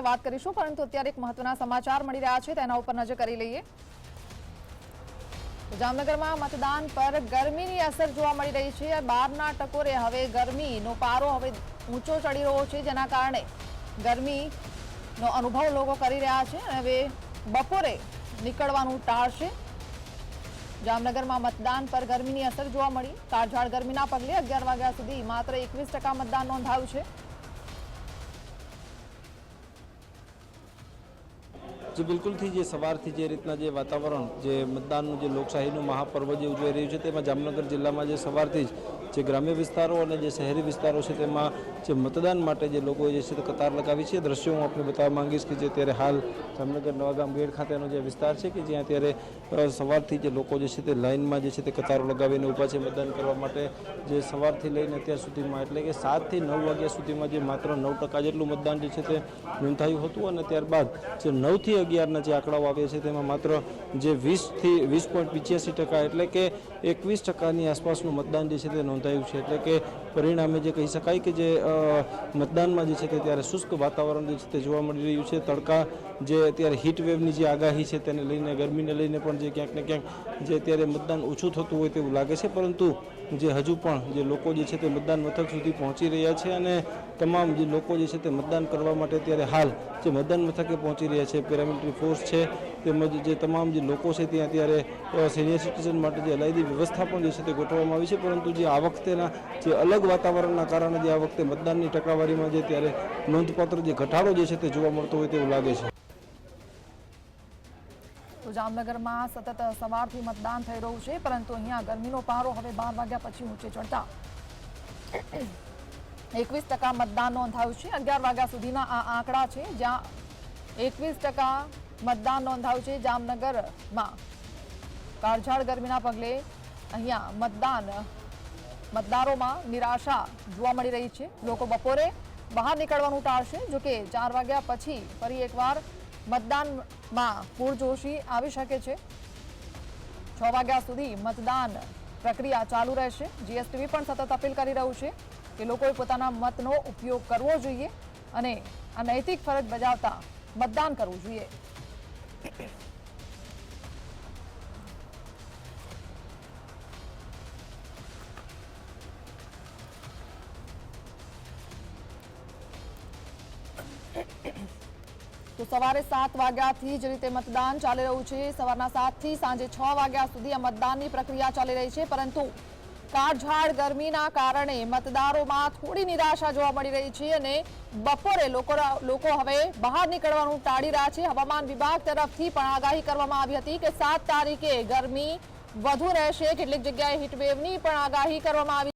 સાથે વાત કરીશું, પરંતુ અત્યારે એક મહત્વના સમાચાર મળી રહ્યા છે તેના ઉપર નજર કરી લઈએ. જામનગરમાં મતદાન પર ગરમીની અસર જોવા મળી રહી છે. બારના ટકોરે હવે ગરમીનો પારો હવે ઊંચો ચડી રહ્યો છે, જેના કારણે ગરમીનો અનુભવ લોકો કરી રહ્યા છે હવે બપોરે નીકળવાનું ટાળશે. જામનગરમાં મતદાન પર ગરમીની અસર જોવા મળી. કાળઝાળ ગરમીના પગલે અગિયાર વાગ્યા સુધી માત્ર એકવીસ મતદાન નોંધાયું છે. જે બિલકુલથી જે સવારથી જે રીતના જે વાતાવરણ, જે મતદાનનું જે લોકશાહીનું મહાપર્વ જે ઉજવાઈ રહ્યું છે, તેમાં જામનગર જિલ્લામાં જે સવારથી જ જે ગ્રામ્ય વિસ્તારો અને જે શહેરી વિસ્તારો છે, તેમાં જે મતદાન માટે જે લોકો જે છે તે કતાર લગાવી છે. દ્રશ્યો હું આપને બતાવવા માંગીશ કે જે અત્યારે હાલ જામનગર નવાગામ ગેટ ખાતેનો જે વિસ્તાર છે કે જ્યાં અત્યારે સવારથી જે લોકો જે છે તે લાઇનમાં જે છે તે કતારો લગાવીને ઊભા છે મતદાન કરવા માટે. જે સવારથી લઈને અત્યાર સુધીમાં એટલે કે સાતથી નવ વાગ્યા સુધીમાં જે માત્ર નવ ટકા જેટલું મતદાન જે છે તે નોંધાયું હતું અને ત્યારબાદ જે નવથી અગિયારના જે આંકડાઓ આવ્યા છે તેમાં માત્ર જે વીસથી વીસ પોઈન્ટ પિચ્યાસી ટકા એટલે કે એકવીસ ટકાની આસપાસનું મતદાન જે છે તે નોંધાયું છે. એટલે કે પરિણામે જે કહી શકાય કે જે મતદાનમાં જે છે તે ત્યારે શુષ્ક વાતાવરણ જે છે તે જોવા મળી રહ્યું છે. તડકા જે અત્યારે હીટવેવની જે આગાહી છે તેને લઈને, ગરમીને લઈને પણ જે ક્યાંક ને ક્યાંક જે અત્યારે મતદાન ઓછું થતું હોય તેવું લાગે છે. પરંતુ જે હજુ પણ જે લોકો જે છે તે મતદાન મથક સુધી પહોંચી રહ્યા છે અને તમામ જે લોકો જે છે તે મતદાન કરવા માટે અત્યારે હાલ જે મતદાન મથકે પહોંચી રહ્યા છે, પેરામિલિટરી ફોર્સ છે, તેમજ જે તમામ જે લોકો છે ત્યાં અત્યારે સિનિયર સિટીઝન માટે જે અલાયદી વ્યવસ્થા પણ જે છે તે ગોઠવવામાં આવી છે, પરંતુ જે આ વખતેના જે અલગ વાતાવરણના કારણે જે આ વખતે મતદાનની ટકાવારીમાં જે ત્યારે નોંધપાત્ર જે ઘટાડો જે છે તે જોવા મળતો હોય તેવું લાગે છે. તો જામનગરમાં સતત સવારથી મતદાન થઈ રહ્યું છે, પરંતુ અહીંયા ગરમીનો પારો હવે બાર વાગ્યા પછી ઊંચે ચડતા. એકવીસ ટકા મતદાન નોંધાયું છે, અગિયાર વાગ્યા સુધીના આ આંકડા છે, જ્યાં એકવીસ ટકા મતદાન નોંધાયું છે જામનગરમાં. કાળઝાળ ગરમીના પગલે અહીંયા મતદાન, મતદારોમાં નિરાશા જોવા મળી રહી છે. લોકો બપોરે બહાર નીકળવાનું ટાળશે, જોકે ચાર વાગ્યા પછી ફરી એકવાર મતદાનમાં પૂરજોશી આવી શકે છે. છ વાગ્યા સુધી મતદાન પ્રક્રિયા ચાલુ રહેશે. જીએસટીવી પણ સતત અપીલ કરી રહ્યું છે કે લોકોએ પોતાના મતનો ઉપયોગ કરવો જોઈએ અને આ નૈતિક ફરજ બજાવતા મતદાન કરવું જોઈએ. તો સવારે સાત વાગ્યાથી જ રીતે મતદાન ચાલી રહ્યું છે. સવારના સાતથી સાંજે છ વાગ્યા સુધી આ મતદાનની પ્રક્રિયા ચાલી રહી છે, પરંતુ કાળઝાળ ગરમીના કારણે મતદારોમાં થોડી નિરાશા જોવા મળી રહી છે અને બપોરે લોકો લોકો હવે બહાર નીકળવાનું ટાળી રહ્યા છે. હવામાન વિભાગ તરફથી પણ આગાહી કરવામાં આવી હતી કે સાત તારીખે ગરમી વધુ રહેશે. કેટલીક જગ્યાએ હીટવેવની પણ આગાહી કરવામાં આવી